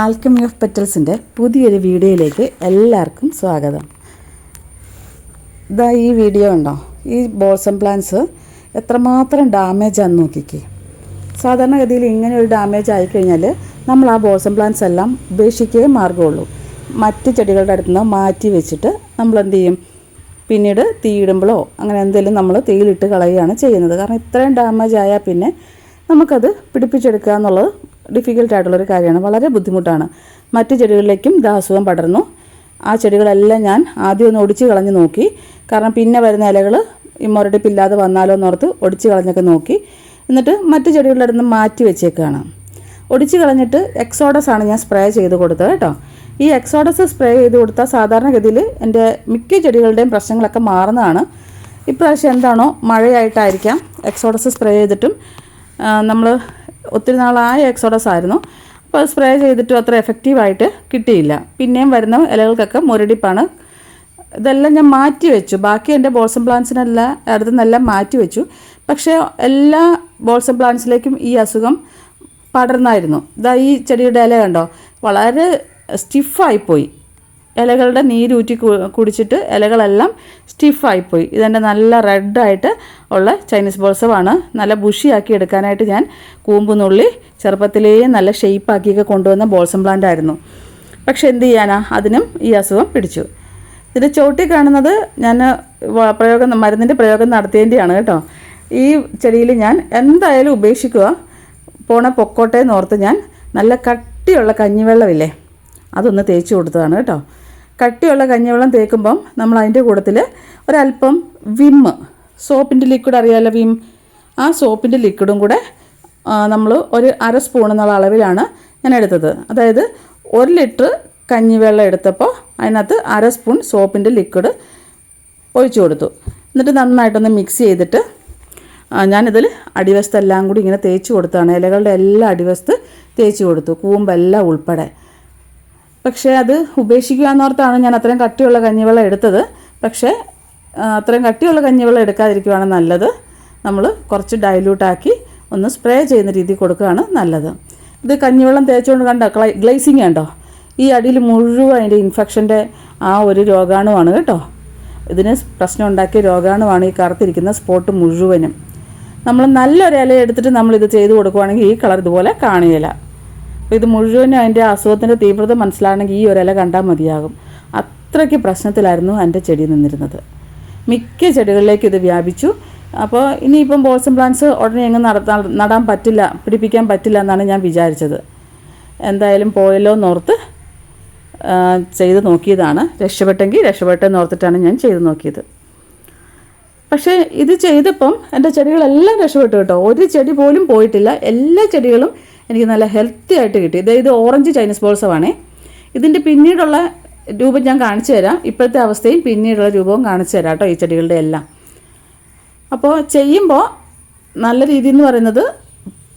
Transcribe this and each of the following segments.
Alchemy of പെറ്റൽസിന്റെ പുതിയൊരു വീഡിയോയിലേക്ക് എല്ലാവർക്കും സ്വാഗതം. ഇതാ ഈ വീഡിയോ ഉണ്ടോ? ഈ ബോൾസം പ്ലാന്റ്സ് എത്രമാത്രം ഡാമേജ് ആണെന്ന് നോക്കിക്കേ. സാധാരണഗതിയിൽ ഇങ്ങനെ ഒരു ഡാമേജ് ആയിക്കഴിഞ്ഞാൽ നമ്മൾ ആ ബോൾസം പ്ലാന്റ്സ് എല്ലാം ഉപേക്ഷിക്കുകയേ മാർഗമുള്ളൂ മറ്റ് ചെടികളുടെ അടുത്ത് നിന്ന് മാറ്റി വെച്ചിട്ട് നമ്മൾ എന്ത് ചെയ്യും? പിന്നീട് തീയിടുമ്പോഴോ അങ്ങനെ എന്തെങ്കിലും നമ്മൾ തീയിലിട്ട് കളയുകയാണ് ചെയ്യുന്നത്. കാരണം ഇത്രയും ഡാമേജ് ആയാൽ പിന്നെ നമുക്കത് പിടിപ്പിച്ചെടുക്കുക എന്നുള്ളത് ഡിഫിക്കൽട്ട് ആയിട്ടുള്ളൊരു കാര്യമാണ്. വളരെ ബുദ്ധിമുട്ടാണ്. മറ്റ് ചെടികളിലേക്കും ഇത് അസുഖം പടർന്നു. ആ ചെടികളെല്ലാം ഞാൻ ആദ്യം ഒന്ന് ഒടിച്ച് കളഞ്ഞ് നോക്കി. കാരണം പിന്നെ വരുന്ന ഇലകൾ ഈ മുരടിപ്പില്ലാതെ വന്നാലോ എന്നോർത്ത് ഒടിച്ച് കളഞ്ഞൊക്കെ നോക്കി. എന്നിട്ട് മറ്റ് ചെടികളുടെ അടുത്ത് മാറ്റി വെച്ചേക്കാണ്. ഒടിച്ച് കളഞ്ഞിട്ട് എക്സോഡസ് ആണ് ഞാൻ സ്പ്രേ ചെയ്ത് കൊടുത്തത് കേട്ടോ. ഈ എക്സോഡസ് സ്പ്രേ ചെയ്ത് കൊടുത്താൽ സാധാരണഗതിയിൽ എന്റെ മിക്ക ചെടികളുടെയും പ്രശ്നങ്ങളൊക്കെ മാറുന്നതാണ്. ഇപ്രാവശ്യം എന്താണോ മഴയായിട്ടായിരിക്കാം എക്സോഡസ് സ്പ്രേ ചെയ്തിട്ടും. നമ്മൾ ഒത്തിരി നാളായ എക്സോഡസ് ആയിരുന്നു. അപ്പോൾ സ്പ്രേ ചെയ്തിട്ടും അത്ര എഫക്റ്റീവായിട്ട് കിട്ടിയില്ല. പിന്നെയും വരുന്ന ഇലകൾക്കൊക്കെ മുരടിപ്പാണ്. ഇതെല്ലാം ഞാൻ മാറ്റി വെച്ചു. ബാക്കി എന്റെ ബോൾസം പ്ലാന്റ്സിനെല്ലാം അടുത്തു നിന്നെല്ലാം മാറ്റി വെച്ചു. പക്ഷേ എല്ലാ ബോൾസം പ്ലാന്റ്സിലേക്കും ഈ അസുഖം പടർന്നായിരുന്നു. ഇതാ ഈ ചെടിയുടെ ഇല കണ്ടോ? വളരെ സ്റ്റിഫായിപ്പോയി ഇലകളുടെ നീരൂറ്റി കുടിച്ചിട്ട് ഇലകളെല്ലാം സ്റ്റിഫായിപ്പോയി ഇതെന്റെ നല്ല റെഡായിട്ട് ഉള്ള ചൈനീസ് ബോൾസമാണ് നല്ല ബുഷിയാക്കി എടുക്കാനായിട്ട് ഞാൻ കൂമ്പുനുള്ളി ചെറുപ്പത്തിലേ നല്ല ഷെയ്പ്പാക്കിയൊക്കെ കൊണ്ടുവന്ന ബോൾസം പ്ലാന്റ് ആയിരുന്നു. പക്ഷെ എന്ത് ചെയ്യാനാ? അതിനും ഈ അസുഖം പിടിച്ചു. ഇതിന്റെ ചോട്ടി കാണുന്നത് ഞാൻ പ്രയോഗം മരുന്നിന്റെ പ്രയോഗം നടത്തിയതിന്റെയാണ് കേട്ടോ. ഈ ചെടിയിൽ ഞാൻ എന്തായാലും ഉപേക്ഷിക്കുക. പോണ പൊക്കോട്ടെ എന്ന് ഓർത്ത് ഞാൻ നല്ല കട്ടിയുള്ള കഞ്ഞിവെള്ളമില്ലേ അതൊന്ന് തേച്ച് കൊടുത്തതാണ് കേട്ടോ. കട്ടിയുള്ള കഞ്ഞിവെള്ളം തേക്കുമ്പം നമ്മൾ അതിന്റെ കൂട്ടത്തിൽ ഒരല്പം വിമ്മ് സോപ്പിന്റെ ലിക്വിഡ് അറിയാമല്ലോ വിം? ആ സോപ്പിന്റെ ലിക്വിഡും കൂടെ നമ്മൾ ഒരു അര സ്പൂൺ എന്നുള്ള അളവിലാണ് ഞാൻ എടുത്തത്. അതായത് ഒരു ലിറ്റർ കഞ്ഞിവെള്ളം എടുത്തപ്പോൾ അതിനകത്ത് അര സ്പൂൺ സോപ്പിന്റെ ലിക്വിഡ് ഒഴിച്ചു കൊടുത്തു. എന്നിട്ട് നന്നായിട്ടൊന്ന് മിക്സ് ചെയ്തിട്ട് ഞാനിതിൽ അടിവശത്തെല്ലാം കൂടി ഇങ്ങനെ തേച്ച് കൊടുത്താണ്. ഇലകളുടെ എല്ലാ അടിവശത്ത് തേച്ച് കൊടുത്തു. കൂമ്പെല്ലാം ഉൾപ്പെടെ. പക്ഷേ അത് ഉപേക്ഷിക്കുക എന്നോർത്താണ് ഞാൻ അത്രയും കട്ടിയുള്ള കഞ്ഞിവെള്ളം എടുത്തത്. പക്ഷേ അത്രയും കട്ടിയുള്ള കഞ്ഞിവെള്ളം എടുക്കാതിരിക്കുകയാണ് നല്ലത്. നമ്മൾ കുറച്ച് ഡൈല്യൂട്ടാക്കി ഒന്ന് സ്പ്രേ ചെയ്യുന്ന രീതി കൊടുക്കുകയാണ് നല്ലത്. ഇത് കഞ്ഞിവെള്ളം തേച്ചുകൊണ്ട് കണ്ടോ ഗ്ലേസിങ് കണ്ടോ? ഈ അടിയിൽ മുഴുവൻ അതിന്റെ ഇൻഫെക്ഷന്റെ ആ ഒരു രോഗാണുവാണ് കേട്ടോ. ഇതിന് പ്രശ്നം ഉണ്ടാക്കിയ രോഗാണുവാണ് ഈ കറുത്തിരിക്കുന്ന സ്പോട്ട് മുഴുവനും. നമ്മൾ നല്ലൊരു ഇല എടുത്തിട്ട് നമ്മൾ ഇത് ചെയ്ത് കൊടുക്കുവാണെങ്കിൽ ഈ കളർ ഇതുപോലെ കാണില്ല അപ്പോൾ ഇത് മുഴുവനും അതിന്റെ അസുഖത്തിന്റെ തീവ്രത മനസ്സിലാണെങ്കിൽ ഈ ഒരില കണ്ടാൽ മതിയാകും. അത്രയ്ക്ക് പ്രശ്നത്തിലായിരുന്നു എന്റെ ചെടി നിന്നിരുന്നത്. മിക്ക ചെടികളിലേക്ക് ഇത് വ്യാപിച്ചു. അപ്പോൾ ഇനിയിപ്പം ബോൾസം പ്ലാന്റ്സ് ഉടനെ എങ്ങും നടത്താൻ നടാൻ പറ്റില്ല പിടിപ്പിക്കാൻ പറ്റില്ല എന്നാണ് ഞാൻ വിചാരിച്ചത്. എന്തായാലും പോയല്ലോ എന്നോർത്ത് ചെയ്ത് നോക്കിയതാണ്. രക്ഷപ്പെട്ടെങ്കിൽ രക്ഷപ്പെട്ടെന്ന് ഓർത്തിട്ടാണ് ഞാൻ ചെയ്ത് നോക്കിയത്. പക്ഷേ ഇത് ചെയ്തപ്പം എന്റെ ചെടികളെല്ലാം രക്ഷപ്പെട്ടു കേട്ടോ. ഒരു ചെടി പോലും പോയിട്ടില്ല. എല്ലാ ചെടികളും എനിക്ക് നല്ല ഹെൽത്തി ആയിട്ട് കിട്ടി. ഇത് ഇത് ഓറഞ്ച് ചൈനീസ് ബോൾസമാണേ ഇതിന്റെ പിന്നീടുള്ള രൂപം ഞാൻ കാണിച്ചു തരാം. ഇപ്പോഴത്തെ അവസ്ഥയും പിന്നീടുള്ള രൂപവും കാണിച്ചു തരാം കേട്ടോ ഈ ചെടികളുടെ എല്ലാം. അപ്പോൾ ചെയ്യുമ്പോൾ നല്ല രീതി എന്ന് പറയുന്നത്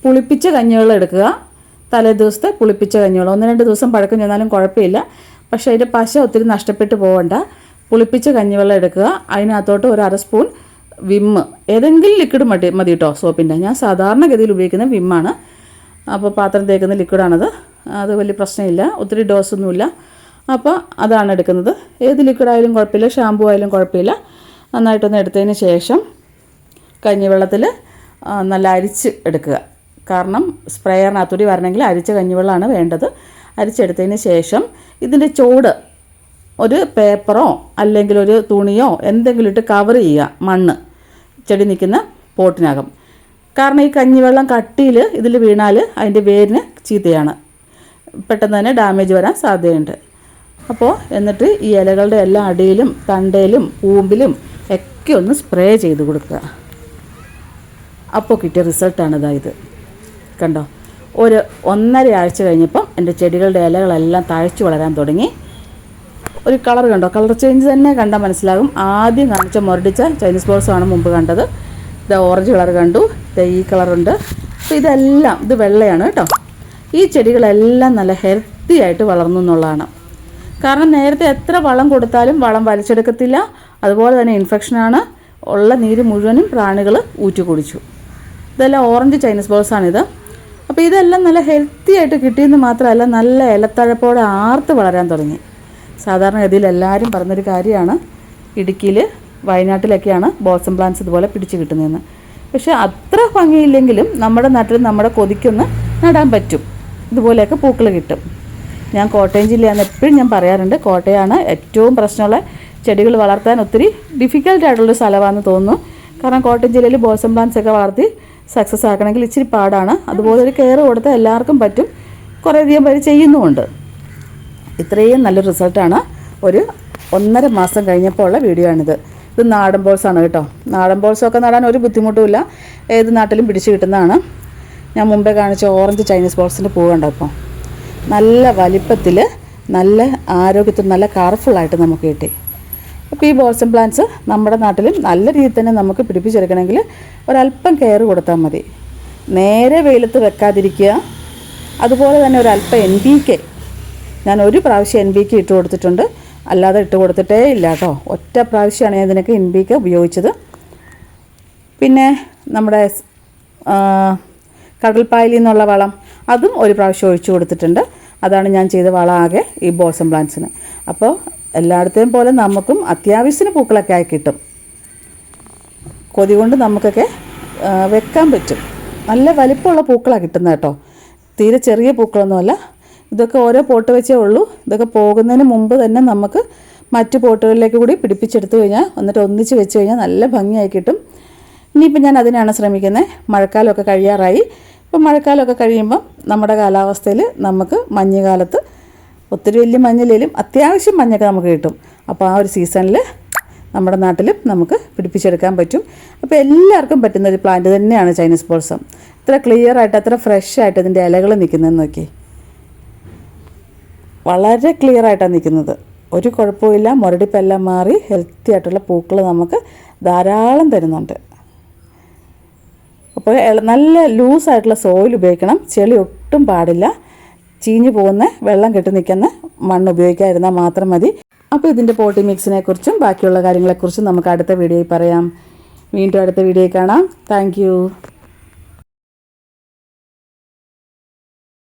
പുളിപ്പിച്ച കഞ്ഞിവെള്ളം എടുക്കുക. തലേ ദിവസത്തെ പുളിപ്പിച്ച കഞ്ഞിവെള്ളം. ഒന്ന് രണ്ട് ദിവസം പഴക്കം ചെന്നാലും കുഴപ്പമില്ല. പക്ഷേ അതിന്റെ പശ ഒത്തിരി നഷ്ടപ്പെട്ടു പോകണ്ട. പുളിപ്പിച്ച കഞ്ഞിവെള്ളം എടുക്കുക. അതിനകത്തോട്ട് ഒരു അര സ്പൂൺ വിമ്മ് ഏതെങ്കിലും ലിക്വിഡ് മതി മതി കേട്ടോ സോപ്പിന്റെ ഞാൻ സാധാരണഗതിയിൽ ഉപയോഗിക്കുന്ന വിമ്മാണ് അപ്പോൾ പാത്രം തേക്കുന്ന ലിക്വിഡാണത് അത് വലിയ പ്രശ്നമില്ല ഒത്തിരി ഡോസൊന്നുമില്ല അപ്പോൾ അതാണ് എടുക്കുന്നത്. ഏത് ലിക്വിഡായാലും കുഴപ്പമില്ല ഷാമ്പു ആയാലും കുഴപ്പമില്ല. നന്നായിട്ടൊന്ന് എടുത്തതിന് ശേഷം കഞ്ഞിവെള്ളത്തിൽ നല്ല അരിച്ച് എടുക്കുക. കാരണം സ്പ്രേയറിനകത്തൂടി വരണമെങ്കിൽ അരിച്ച കഞ്ഞിവെള്ളമാണ് വേണ്ടത്. അരിച്ചെടുത്തതിന് ശേഷം ഇതിന്റെ ചോട് ഒരു പേപ്പറോ അല്ലെങ്കിൽ ഒരു തുണിയോ എന്തെങ്കിലും ഇട്ട് കവർ ചെയ്യുക മണ്ണ്. ചെടി നിൽക്കുന്ന പോട്ടിനകം. കാരണം ഈ കഞ്ഞിവെള്ളം കട്ടിയിൽ ഇതിൽ വീണാൽ അതിന്റെ വേരിന് ചീത്തയാണ്. പെട്ടെന്ന് തന്നെ ഡാമേജ് വരാൻ സാധ്യതയുണ്ട്. അപ്പോൾ എന്നിട്ട് ഈ ഇലകളുടെ എല്ലാ അടിയിലും തണ്ടയിലും പൂമ്പിലും ഒക്കെ ഒന്ന് സ്പ്രേ ചെയ്ത് കൊടുക്കുക. അപ്പോൾ കിട്ടിയ റിസൾട്ടാണ് ഇതായത് കണ്ടോ? ഒരു ഒന്നര ആഴ്ച കഴിഞ്ഞപ്പം എന്റെ ചെടികളുടെ ഇലകളെല്ലാം തഴച്ചു വളരാൻ തുടങ്ങി. ഒരു കളർ കണ്ടോ? കളർ ചേഞ്ച് തന്നെ കണ്ടാൽ മനസ്സിലാകും. ആദ്യം കാണിച്ച മുരടിച്ച ചൈനീസ് ബോൾസാണ് മുമ്പ് കണ്ടത്. ഇത് ഓറഞ്ച് കളർ കണ്ടു. ഇത് ഈ കളറുണ്ട് അപ്പോൾ ഇതെല്ലാം ഇത് വെള്ളയാണ് കേട്ടോ. ഈ ചെടികളെല്ലാം നല്ല ഹെൽത്തി ആയിട്ട് വളർന്നു എന്നുള്ളതാണ്. കാരണം നേരത്തെ എത്ര വളം കൊടുത്താലും വളം വലിച്ചെടുക്കത്തില്ല. അതുപോലെ തന്നെ ഇൻഫെക്ഷനാണ് ഉള്ള നീര് മുഴുവനും പ്രാണികൾ ഊറ്റി കുടിച്ചു ഇതെല്ലാം ഓറഞ്ച് ചൈനീസ് ബോൾസാണിത് അപ്പോൾ ഇതെല്ലാം നല്ല ഹെൽത്തി ആയിട്ട് കിട്ടിയെന്ന് മാത്രമല്ല നല്ല ഇലത്തഴപ്പോടെ ആർത്ത് വളരാൻ തുടങ്ങി. സാധാരണഗതിയിൽ എല്ലാവരും പറഞ്ഞൊരു കാര്യമാണ്. ഇടുക്കിയിൽ വയനാട്ടിലൊക്കെയാണ് ബോസം പ്ലാന്റ്സ് ഇതുപോലെ പിടിച്ച് കിട്ടുന്നതെന്ന്. പക്ഷേ അത്ര ഭംഗിയില്ലെങ്കിലും നമ്മുടെ നാട്ടിൽ നമ്മുടെ കൊതിക്കൊന്ന് നടാൻ പറ്റും. ഇതുപോലെയൊക്കെ പൂക്കൾ കിട്ടും. ഞാൻ കോട്ടയം ജില്ലയാണെന്ന് എപ്പോഴും ഞാൻ പറയാറുണ്ട് കോട്ടയമാണ് ഏറ്റവും പ്രശ്നമുള്ള ചെടികൾ വളർത്താൻ ഒത്തിരി ഡിഫിക്കൽട്ട് ആയിട്ടുള്ളൊരു സ്ഥലമാണെന്ന് തോന്നുന്നു. കാരണം കോട്ടയം ജില്ലയിൽ ബോസം പ്ലാന്റ്സ് ഒക്കെ വളർത്തി സക്സസ് ആക്കണമെങ്കിൽ ഇച്ചിരി പാടാണ്. അതുപോലെ ഒരു കെയർ കൊടുത്താൽ എല്ലാവർക്കും പറ്റും. കുറേയധികം പേര് ചെയ്യുന്നുമുണ്ട്. ഇത്രയും നല്ലൊരു റിസൾട്ടാണ് ഒരു ഒന്നര മാസം കഴിഞ്ഞപ്പോൾ ഉള്ള വീഡിയോ ആണിത്. ഇത് നാടൻ ബോൾസാണ് കേട്ടോ. നാടൻ ബോൾസൊക്കെ നടാൻ ഒരു ബുദ്ധിമുട്ടുമില്ല ഏത് നാട്ടിലും പിടിച്ച് കിട്ടുന്നതാണ്. ഞാൻ മുമ്പേ കാണിച്ച ഓറഞ്ച് ചൈനീസ് ബോൾസിന്റെ പൂ ഇപ്പോൾ നല്ല വലിപ്പത്തിൽ നല്ല ആരോഗ്യത്തിൽ നല്ല കളർഫുള്ളായിട്ട് നമുക്ക് കിട്ടി. അപ്പോൾ ഈ ബോൾസം പ്ലാന്റ്സ് നമ്മുടെ നാട്ടിലും നല്ല രീതിയിൽ തന്നെ നമുക്ക് പിടിപ്പിച്ചെടുക്കണമെങ്കിൽ ഒരല്പം കെയർ കൊടുത്താൽ മതി. നേരെ വെയിലത്ത് വെക്കാതിരിക്കുക. അതുപോലെ തന്നെ ഒരല്പം എൻ പി കെ ഞാൻ ഒരു പ്രാവശ്യം എൻ ബിക്ക് ഇട്ട് കൊടുത്തിട്ടുണ്ട്. അല്ലാതെ ഇട്ട് കൊടുത്തിട്ടേ ഇല്ല കേട്ടോ. ഒറ്റ പ്രാവശ്യമാണ് ഞാൻ ഇതിനൊക്കെ എൻ ബിക്ക് ഉപയോഗിച്ചത്. പിന്നെ നമ്മുടെ കടൽപ്പായലിൽ നിന്നുള്ള വളം അതും ഒരു പ്രാവശ്യം ഒഴിച്ചു കൊടുത്തിട്ടുണ്ട്. അതാണ് ഞാൻ ചെയ്ത വളം ആകെ ഈ ബോസം പ്ലാന്റ്സിന്. അപ്പോൾ എല്ലായിടത്തെയും പോലെ നമുക്കും അത്യാവശ്യത്തിന് പൂക്കളൊക്കെ ആയി കിട്ടും. കൊതി കൊണ്ട് നമുക്കൊക്കെ വെക്കാൻ പറ്റും. നല്ല വലിപ്പമുള്ള പൂക്കളാണ് കിട്ടുന്നത് കേട്ടോ. തീരെ ചെറിയ പൂക്കളൊന്നുമല്ല. ഇതൊക്കെ ഓരോ പോട്ട് വെച്ചേ ഉള്ളൂ. ഇതൊക്കെ പോകുന്നതിന് മുമ്പ് തന്നെ നമുക്ക് മറ്റു പോട്ടുകളിലേക്ക് കൂടി പിടിപ്പിച്ചെടുത്തു കഴിഞ്ഞാൽ എന്നിട്ട് ഒന്നിച്ച് വെച്ച് കഴിഞ്ഞാൽ നല്ല ഭംഗിയായി കിട്ടും. ഇനിയിപ്പോൾ ഞാൻ അതിനാണ് ശ്രമിക്കുന്നത് മഴക്കാലമൊക്കെ കഴിയാറായി. ഇപ്പം മഴക്കാലമൊക്കെ കഴിയുമ്പം നമ്മുടെ കാലാവസ്ഥയിൽ നമുക്ക് മഞ്ഞുകാലത്ത് ഒത്തിരി വലിയ മഞ്ഞിലേലും അത്യാവശ്യം മഞ്ഞൊക്കെ നമുക്ക് കിട്ടും. അപ്പോൾ ആ ഒരു സീസണിൽ നമ്മുടെ നാട്ടിലും നമുക്ക് പിടിപ്പിച്ചെടുക്കാൻ പറ്റും. അപ്പോൾ എല്ലാവർക്കും പറ്റുന്ന ഒരു പ്ലാന്റ് തന്നെയാണ് ചൈനീസ് ബോൾസം ഇത്ര ക്ലിയർ ആയിട്ട് അത്ര ഫ്രഷ് ആയിട്ട് ഇതിന്റെ ഇലകൾ നിൽക്കുന്നതെന്ന് നോക്കി വളരെ ക്ലിയർ ആയിട്ടാണ് നിൽക്കുന്നത് ഒരു കുഴപ്പമില്ല മുരടിപ്പെല്ലാം മാറി ഹെൽത്തി ആയിട്ടുള്ള പൂക്കൾ നമുക്ക് ധാരാളം തരുന്നുണ്ട്. അപ്പോൾ നല്ല ലൂസായിട്ടുള്ള സോയിൽ ഉപയോഗിക്കണം. ചെളി ഒട്ടും പാടില്ല. ചീഞ്ഞു പോകുന്ന വെള്ളം കെട്ടി നിൽക്കുന്ന മണ്ണ് ഉപയോഗിക്കാതിരുന്നാൽ മാത്രം മതി. അപ്പോൾ ഇതിന്റെ പോട്ടി മിക്സിനെ കുറിച്ചും ബാക്കിയുള്ള കാര്യങ്ങളെക്കുറിച്ചും നമുക്ക് അടുത്ത വീഡിയോയിൽ പറയാം. വീണ്ടും അടുത്ത വീഡിയോയിൽ കാണാം. താങ്ക്